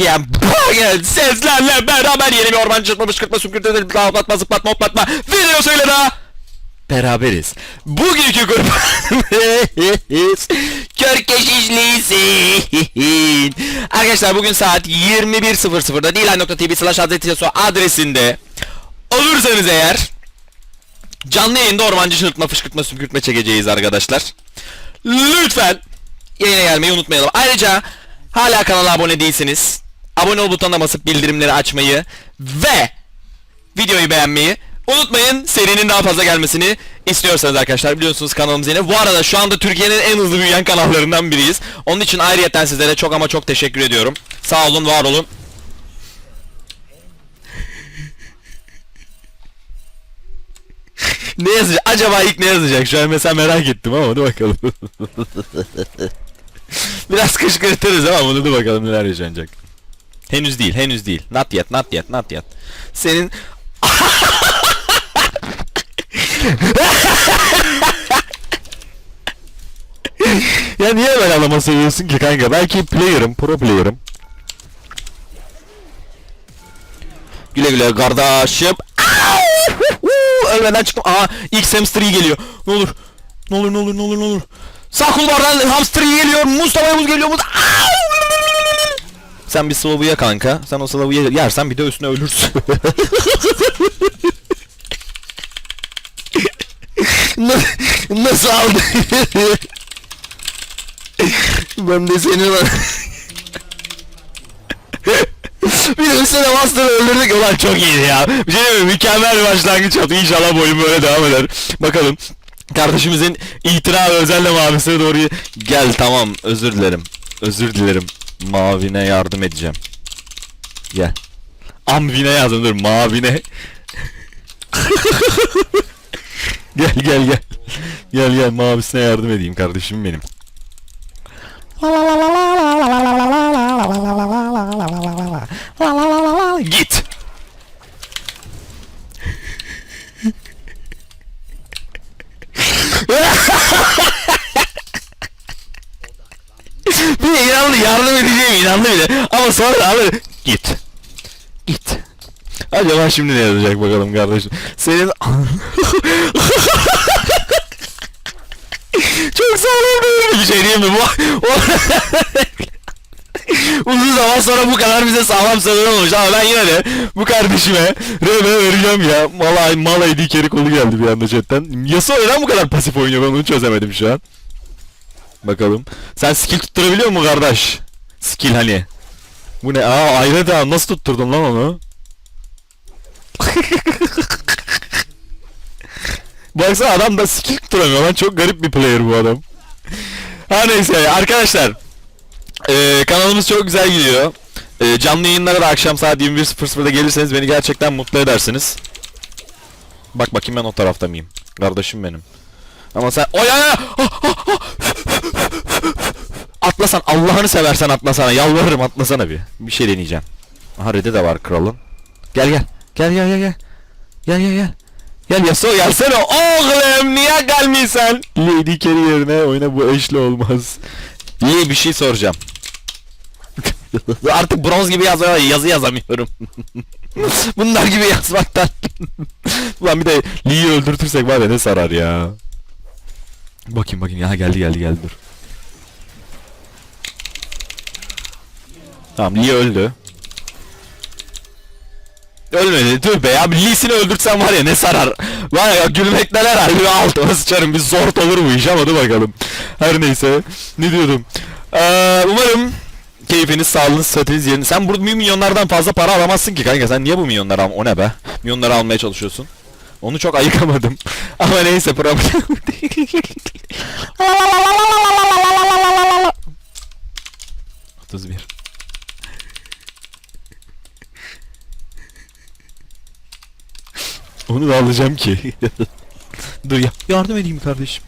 Selamlar Türkiye Bugün sizlerle beraber yeni bir orman çırpma fışkırtma sümkürtme zıplatma zıplatma hoplatma videosuyla da beraberiz. Bugünkü grupımız Körkeşişlisin. Arkadaşlar bugün saat 21.00'da Dilan.tv slash adresinde olursanız eğer canlı yayında ormancı çırpma fışkırtma sümkürtme çekeceğiz arkadaşlar. Lütfen yayına gelmeyi unutmayalım. Ayrıca hala kanala abone değilsiniz. Abone ol butonuna basıp bildirimleri açmayı ve videoyu beğenmeyi unutmayın. Serinin daha fazla gelmesini istiyorsanız arkadaşlar biliyorsunuz kanalımız yeni. Bu arada şu anda Türkiye'nin en hızlı büyüyen kanallarından biriyiz. Onun için ayrıyeten sizlere çok ama çok teşekkür ediyorum. Sağ olun, var olun. ne yazacak? Acaba ilk ne yazacak? Şu an mesela merak ettim ama hadi bakalım. Biraz kışkırtırız ama bunu bakalım neler yaşanacak. Henüz değil, henüz değil. Not yet, not yet, not yet. Senin... ya niye böyle alama seviyorsun ki kanka? Belki player'ım, pro player'ım. Güle güle kardeşim. Ölmeden çıktım. Aa ilk hamster iyi geliyor. Ne olur. Ne olur ne olur ne olur ne olur. Sağ kulvardan hamster iyi geliyor. Mustafa Yavuz geliyor. Muz! Sen bir sıvı ye kanka. Sen o ye- yersen bir de üstüne ölürsün. Na- Nasıl aldı? ben de seni var. bir de üstüne Master'ı öldürdük. Ulan çok iyiydi ya. Bir şey mi? Mükemmel bir başlangıç yaptı. İnşallah bu oyun böyle devam eder. Bakalım. Kardeşimizin itiraf özelle mavisine doğru gel tamam özür dilerim. Özür dilerim. Mavine yardım edeceğim. Gel. Amvine yazdım dur mavine. gel gel gel. Gel gel mavisine yardım edeyim kardeşim benim. Git. bir de inandı yardım edeceğim inandı bile. Ama sonra abi git. Git. Acaba şimdi ne yazacak bakalım kardeşim. Senin Çok sağlam değil bir şey değil mi? Bu Uzun zaman sonra bu kadar bize sağlam sanırım olmuş ama ben yine de bu kardeşime RB vereceğim ya. Malay malay dikeri kolu geldi bir anda chatten. Yasuo neden bu kadar pasif oynuyor ben onu çözemedim şu an. Bakalım. Sen skill tutturabiliyor musun kardeş? Skill hani. Bu ne? Aa ayrı da nasıl tutturdun lan onu? Baksana adam da skill tutturamıyor lan çok garip bir player bu adam. Ha neyse arkadaşlar. Ee, kanalımız çok güzel gidiyor. Ee, canlı yayınlara da akşam saat 21.00'da gelirseniz beni gerçekten mutlu edersiniz. Bak bakayım ben o tarafta mıyım? Kardeşim benim. Ama sen... Oy ay ay! Atlasan Allah'ını seversen atlasana. Yalvarırım atlasana bir. Bir şey deneyeceğim. Aha Red'i de var kralın. Gel gel. Gel gel gel gel. Gel gel gel. Gel Yasuo gelsene oğlum niye gelmiyorsun? Lady Carry yerine oyna bu eşli olmaz. Lee bir şey soracağım. Artık bronz gibi yazı, yazı yazamıyorum. Bunlar gibi yazmaktan. Ulan bir de Lee'yi öldürtürsek var ya ne sarar ya. Bakayım bakayım ya geldi geldi geldi dur. Tamam Lee öldü. Ölmedi be ya Lee'sini öldürtsem var ya ne sarar. Var ya gülmekten herhalde bir altıma sıçarım bir zor olur bu iş ama dur bakalım. Her neyse ne diyordum. Ee, umarım keyfiniz, sağlığınız, sıhhatiniz yerinde. Sen burada milyonlardan fazla para alamazsın ki kanka. Sen niye bu milyonları al? O ne be? Milyonları almaya çalışıyorsun. Onu çok ayıkamadım. Ama neyse problem değil. 31. Onu da alacağım ki. Dur ya. Yardım edeyim kardeşim.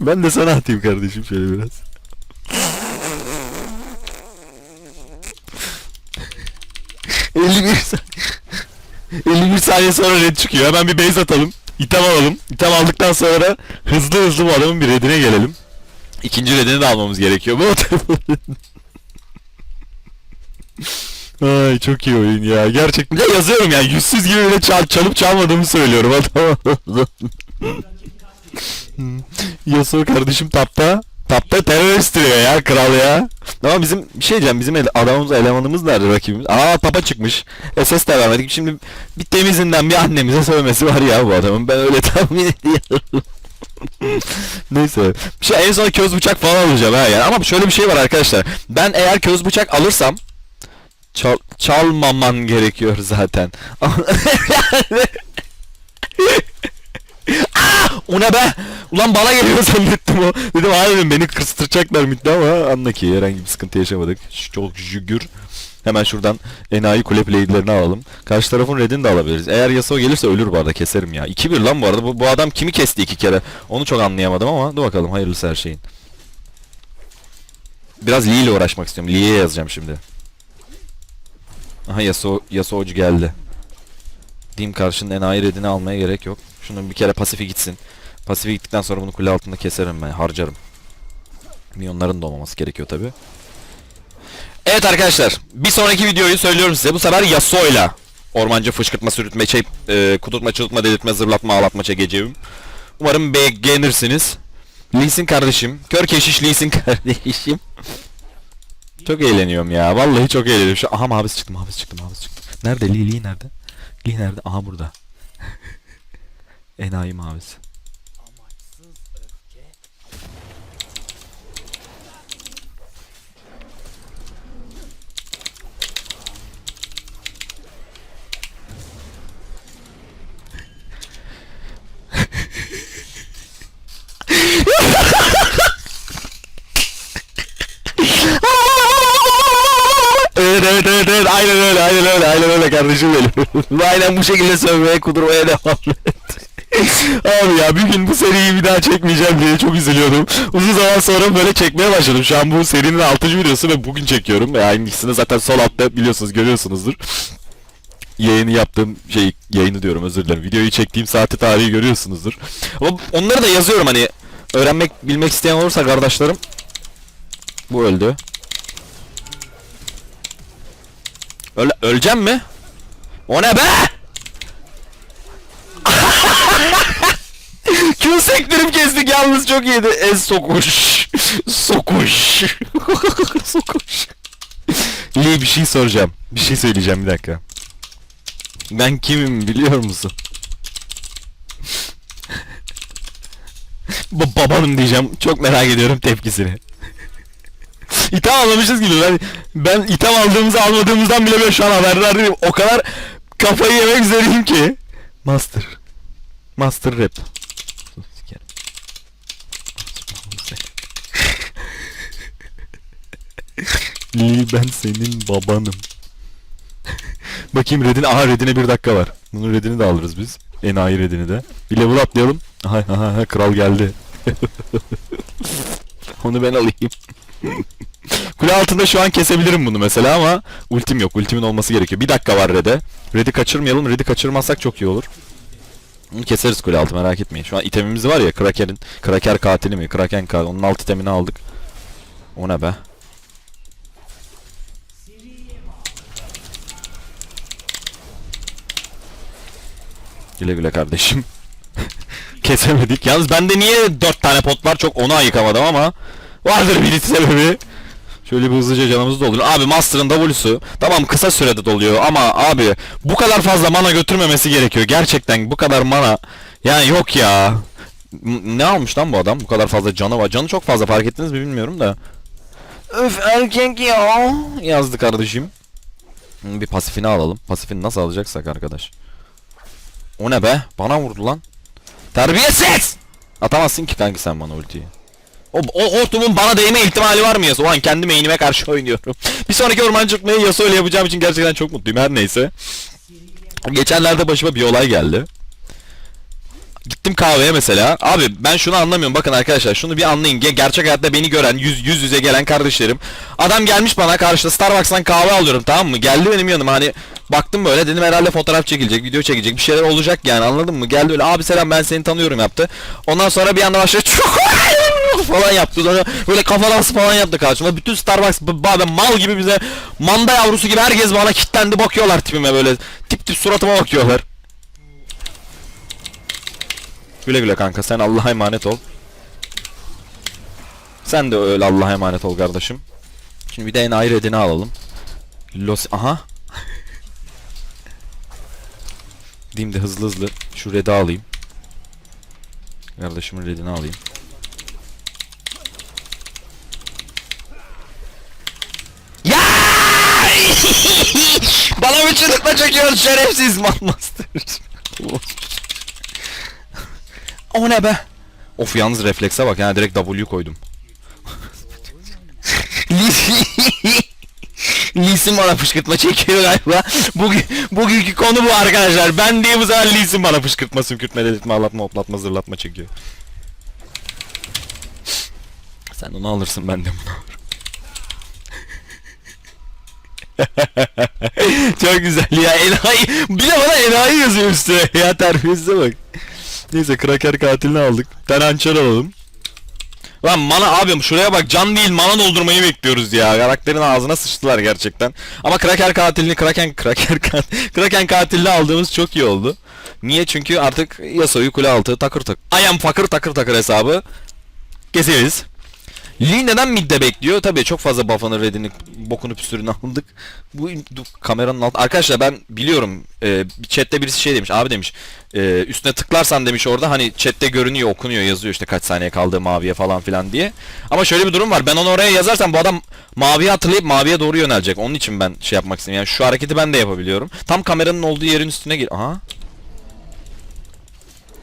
ben de sana atayım kardeşim şöyle biraz. 51 saniye. 51 saniye sonra red çıkıyor. Hemen bir base atalım. İtem alalım. İtem aldıktan sonra hızlı hızlı bu adamın bir redine gelelim. İkinci redini de almamız gerekiyor. Bu Ay çok iyi oyun ya. Gerçekten ya yazıyorum yani yüzsüz gibi öyle çal çalıp çalmadığımı söylüyorum. Yasuo kardeşim tapta. Tapta terörist diyor ya kral ya. Ama bizim bir şey diyeceğim bizim ele, adamımız elemanımız nerede rakibimiz? Aa tapa çıkmış. SS de vermedik. Şimdi bir temizinden bir annemize sövmesi var ya bu adamın. Ben öyle tahmin ediyorum. Neyse. Bir şey en son köz bıçak falan alacağım ha yani. Ama şöyle bir şey var arkadaşlar. Ben eğer köz bıçak alırsam çal çalmaman gerekiyor zaten. O ne be? Ulan bana geliyor zannettim o. Dedim dedim beni kıstıracaklar müddet ama anla ki herhangi bir sıkıntı yaşamadık. Çok şükür. Hemen şuradan enayi kule play'lerini alalım. Karşı tarafın redini de alabiliriz. Eğer Yasuo gelirse ölür bu arada keserim ya. 2-1 lan bu arada. Bu, bu adam kimi kesti iki kere? Onu çok anlayamadım ama dur bakalım hayırlısı her şeyin. Biraz Lee ile uğraşmak istiyorum. Lee'ye yazacağım şimdi. Aha Yasuo, Yasuo'cu geldi. Dim karşının enayi redini almaya gerek yok. Şunun bir kere pasifi gitsin. Pasifi gittikten sonra bunu kule altında keserim ben. Harcarım. Milyonların da olmaması gerekiyor tabi. Evet arkadaşlar. Bir sonraki videoyu söylüyorum size. Bu sefer Yasuo'yla ormancı fışkırtma, sürütme, şey, e, kudurtma, çıltma, delirtme, zırlatma, ağlatma çekeceğim. Umarım beğenirsiniz. Lee Sin kardeşim. Kör keşiş Lee Sin kardeşim. Çok eğleniyorum ya. Vallahi çok eğleniyorum. Şu aha mavisi çıktı, mavisi çıktı, mavisi çıktı. Nerede? Lee nerede? Lee nerede? Aha burada. Enayi mavisi. Evet evet evet aynen öyle aynen öyle aynen öyle kardeşim benim. aynen bu şekilde sövmeye kudurmaya devam et. Abi ya bir gün bu seriyi bir daha çekmeyeceğim diye çok üzülüyordum. Uzun zaman sonra böyle çekmeye başladım. Şu an bu serinin 6. videosu ve bugün çekiyorum. Yani ikisini zaten sol altta biliyorsunuz görüyorsunuzdur. Yayını yaptığım şey yayını diyorum özür dilerim. Videoyu çektiğim saati tarihi görüyorsunuzdur. Ama onları da yazıyorum hani öğrenmek bilmek isteyen olursa kardeşlerim. Bu öldü. Öl öleceğim mi? O ne be? Q sektirip kestik yalnız çok iyiydi. Ez sokuş. Sokuş. sokuş. Lee bir şey soracağım. Bir şey söyleyeceğim bir dakika. Ben kimim biliyor musun? Ba babanım diyeceğim. Çok merak ediyorum tepkisini. İtham almamışız gibi. Ben, ben itham aldığımızı almadığımızdan bile ben şu an haberdar değilim. O kadar kafayı yemek üzereyim ki. Master. Master rap. Lee ben senin babanım. Bakayım redine. Aha redine bir dakika var. Bunun redini de alırız biz. Enayi redini de. Bir level atlayalım. Aha aha, aha kral geldi. Onu ben alayım. Kule altında şu an kesebilirim bunu mesela ama ultim yok. Ultimin olması gerekiyor. Bir dakika var Red'e. Red'i kaçırmayalım. Red'i kaçırmazsak çok iyi olur. Keseriz kule altı merak etmeyin. Şu an itemimiz var ya Kraker'in Kraker katili mi? Kraken katili. Onun alt itemini aldık. O ne be? Güle güle kardeşim. Kesemedik. Yalnız bende niye 4 tane pot var çok onu ayıkamadım ama vardır bir sebebi. Şöyle bir hızlıca canımızı doldurun. Abi Master'ın W'su tamam kısa sürede doluyor ama abi bu kadar fazla mana götürmemesi gerekiyor. Gerçekten bu kadar mana yani yok ya. Ne almış lan bu adam? Bu kadar fazla canı var. Canı çok fazla fark ettiniz mi bilmiyorum da. Öf erkek ya yazdı kardeşim. Bir pasifini alalım. Pasifini nasıl alacaksak arkadaş. O ne be? Bana vurdu lan. Terbiyesiz! Atamazsın ki kanki sen bana ultiyi. O, o hortumun bana değme ihtimali var mı Yasuo? O an kendi main'ime karşı oynuyorum. bir sonraki ormancılıkmayı Yasuo ile yapacağım için gerçekten çok mutluyum her neyse. Geçenlerde başıma bir olay geldi. Gittim kahveye mesela. Abi ben şunu anlamıyorum. Bakın arkadaşlar şunu bir anlayın. Ge- Gerçek hayatta beni gören, yüz, yüz yüze gelen kardeşlerim. Adam gelmiş bana karşıda Starbucks'tan kahve alıyorum tamam mı? Geldi benim yanıma hani Baktım böyle dedim herhalde fotoğraf çekilecek, video çekilecek bir şeyler olacak yani anladın mı? Geldi öyle abi selam ben seni tanıyorum yaptı. Ondan sonra bir anda başladı falan yaptı. Sonra böyle kafa falan yaptı karşıma. Bütün Starbucks b- b- ben mal gibi bize manda yavrusu gibi herkes bana kitlendi bakıyorlar tipime böyle. Tip tip suratıma bakıyorlar. Güle güle kanka sen Allah'a emanet ol. Sen de öyle Allah'a emanet ol kardeşim. Şimdi bir de enayi redini alalım. Los... Aha. Diyeyim de hızlı hızlı şu redi alayım. Kardeşimin redini alayım. Ya! Bana bir çığlıkla çekiyor şerefsiz mal master. o ne be? Of yalnız reflekse bak yani direkt W koydum. Lisin bana fışkırtma çekiyor galiba. Bugün, bugünkü konu bu arkadaşlar. Ben diye bu sefer Lisin bana fışkırtma, sümkürtme, dedirtme, ağlatma, hoplatma, zırlatma çekiyor. Sen onu alırsın ben de bunu Çok güzel ya enayi. Bir de bana enayi yazıyor üstüne ya terbiyesize bak. Neyse kraker katilini aldık. Tane hançer alalım. Lan mana abim şuraya bak can değil mana doldurmayı bekliyoruz ya. Karakterin ağzına sıçtılar gerçekten. Ama kraker katilini kraken kraker kat- kraken katilini aldığımız çok iyi oldu. Niye? Çünkü artık Yasuo'yu kule altı takır tak. I am fakir takır takır hesabı. Keseriz. Lee neden midde bekliyor? Tabii çok fazla buff'ını redini bokunu püstürünü aldık. Bu kameranın alt arkadaşlar ben biliyorum e, chatte birisi şey demiş abi demiş e, üstüne tıklarsan demiş orada hani chatte görünüyor okunuyor yazıyor işte kaç saniye kaldı maviye falan filan diye. Ama şöyle bir durum var ben onu oraya yazarsam bu adam maviye hatırlayıp maviye doğru yönelecek. Onun için ben şey yapmak istedim yani şu hareketi ben de yapabiliyorum. Tam kameranın olduğu yerin üstüne gir. Aha.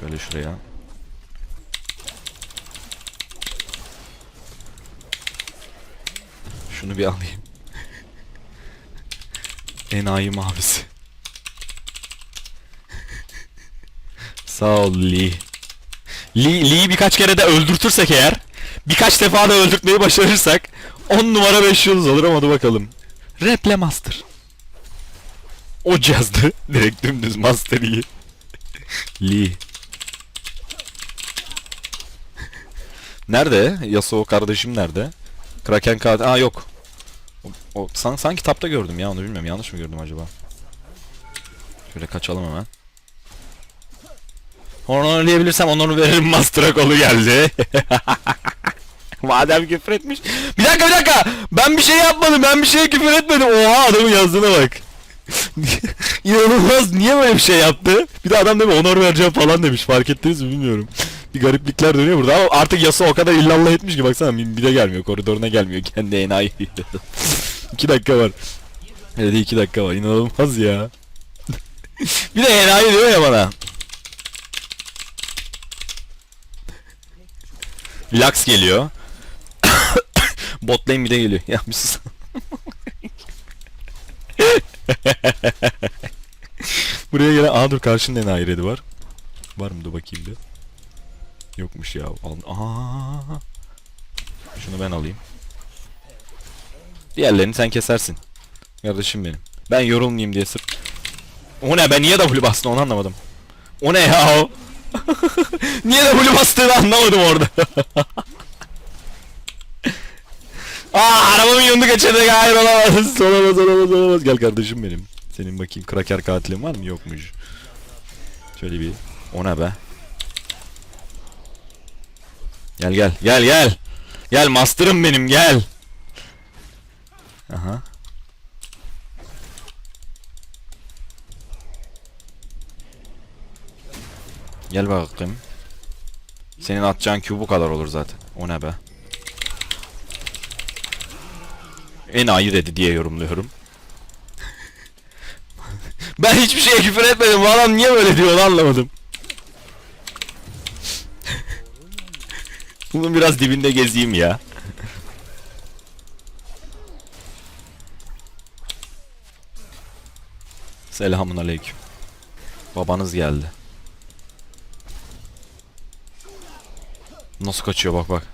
Şöyle şuraya. Şunu bir alayım. Enayi mavisi. Sağ ol Lee. Lee, Lee'yi birkaç kere de öldürtürsek eğer, birkaç defa da öldürtmeyi başarırsak 10 numara 5 yıldız olur ama hadi bakalım. Reple Master. O cihazdı. Direkt dümdüz Master Yi. Lee. Nerede? Yasuo kardeşim nerede? Kraken katil... Aa yok. O, o san, sanki tapta gördüm ya onu bilmiyorum. Yanlış mı gördüm acaba? Şöyle kaçalım hemen. Honorlayabilirsem onuru veririm Master'a kolu geldi. Madem küfür etmiş. Bir dakika bir dakika. Ben bir şey yapmadım. Ben bir şeye küfür etmedim. Oha adamın yazdığına bak. İnanılmaz. Niye böyle bir şey yaptı? Bir de adam demiş onor vereceğim falan demiş. Fark ettiniz mi bilmiyorum. Bir gariplikler dönüyor burada ama artık yasa o kadar illallah etmiş ki baksana bir de gelmiyor. Koridoruna gelmiyor. Kendi enayi. 2 dakika var. Evet 2 dakika var. İnanılmaz ya. bir de enayi diyor ya bana. Lux geliyor. Bot bir de geliyor. Ya bir sus. Buraya gelen... Aa dur karşında enayi redi var. Var mı dur bakayım bir. Yokmuş ya. Al... Şunu ben alayım. Diğerlerini sen kesersin. Kardeşim benim. Ben yorulmayayım diye sırf. O ne ben niye W bastın onu anlamadım. O ne ya o? niye W bastığını anlamadım orada. Aa arabamın yönünü kaçırdık hayır olamaz. Olamaz olamaz olamaz. Gel kardeşim benim. Senin bakayım kraker katilin var mı? Yokmuş. Şöyle bir. O ne be? Gel gel gel gel. Gel master'ım benim gel. Aha. Gel bakayım. Senin atacağın Q kadar olur zaten. O ne be? Enayi dedi diye yorumluyorum. ben hiçbir şeye küfür etmedim. Bu adam niye böyle diyor anlamadım. Bunun biraz dibinde gezeyim ya. Selamunaleyküm. Babanız geldi. Nasıl kaçıyor bak bak.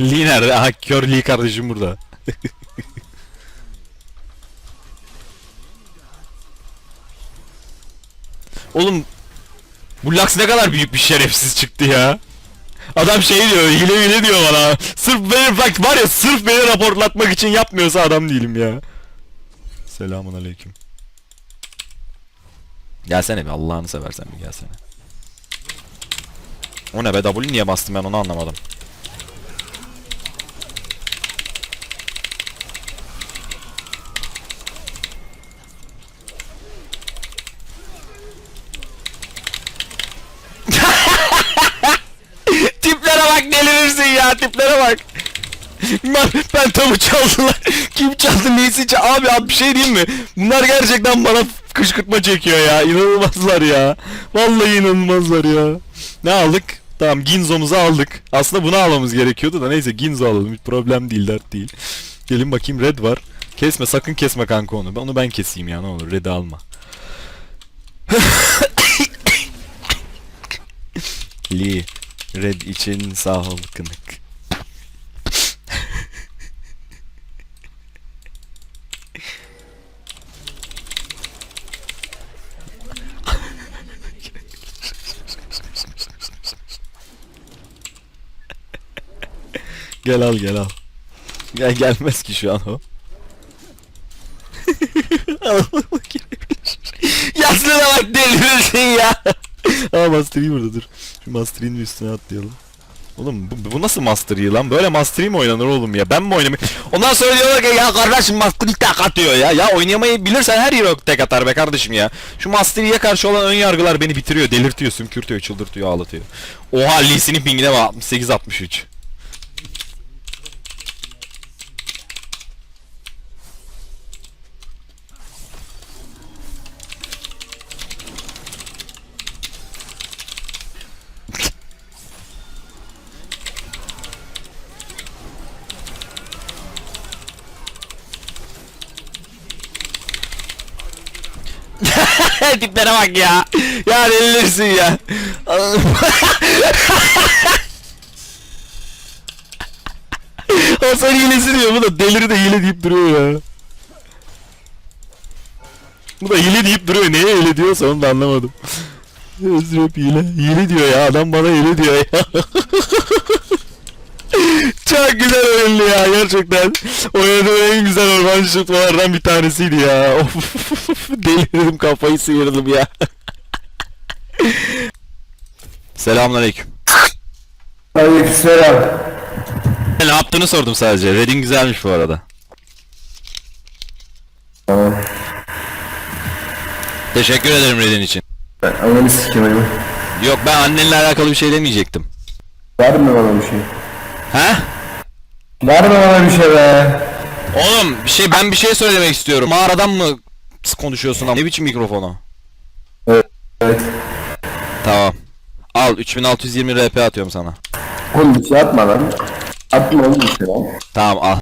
Li nerede? Aha kör Li kardeşim burada. Oğlum bu Lux ne kadar büyük bir şerefsiz çıktı ya. Adam şey diyor, hile hile diyor bana. Sırf beni bak var ya sırf beni raporlatmak için yapmıyorsa adam değilim ya. Selamun aleyküm. Gelsene bir Allah'ını seversen bir gelsene. O ne be W niye bastım ben onu anlamadım. tiplere bak delirirsin tiplere bak. Ben, ben tabu çaldılar. Kim çaldı neyse çaldı. Abi abi bir şey diyeyim mi? Bunlar gerçekten bana kışkırtma çekiyor ya. İnanılmazlar ya. Vallahi inanılmazlar ya. Ne aldık? Tamam Ginzo'muzu aldık. Aslında bunu almamız gerekiyordu da neyse Ginzo alalım. Hiç problem değil dert değil. Gelin bakayım Red var. Kesme sakın kesme kanka onu. Onu ben keseyim ya ne olur Red'i alma. Lee Red için sağ ol kınık. Gel al gel al. Gel gelmez ki şu an o. Yasına bak delirirsin ya. Aa Master burada dur. Şu Master Yi'nin üstüne atlayalım. Oğlum bu, bu nasıl Master lan? Böyle Master mi oynanır oğlum ya? Ben mi oynamayı... Ondan sonra diyorlar ki ya kardeşim Master Yi tek atıyor ya. Ya oynayamayı bilirsen her hero tek atar be kardeşim ya. Şu Master Yi'ye karşı olan ön yargılar beni bitiriyor, delirtiyor, sümkürtüyor, çıldırtıyor, ağlatıyor. Oha Lee Sin'in pingine bak 68-63. Tiplere bak ya. Ya delirsin ya. Hasan hilesi diyor bu da deliri de hile deyip duruyor ya. Bu da hile deyip duruyor. Neye hile diyorsa onu da anlamadım. Özrep hile. Hile diyor ya. Adam bana hile diyor ya. Çok güzel oyundu ya gerçekten. Oynadığım en güzel orman şutmalardan bir tanesiydi ya. Of, Delirdim kafayı sıyırdım ya. Selamünaleyküm. Aleykümselam. Ne yaptığını sordum sadece. Red'in güzelmiş bu arada. Tamam. Teşekkür ederim Red'in için. Ben ananı sikeyim. Yok ben annenle alakalı bir şey demeyecektim. Var mı bana bir şey? He? Var mı bana bir şey be? Oğlum bir şey ben bir şey söylemek istiyorum. Mağaradan mı konuşuyorsun ama ne biçim mikrofonu? Evet. evet. Tamam. Al 3620 RP atıyorum sana. Oğlum bir şey atma lan. Atma oğlum bir şey lan. Tamam al.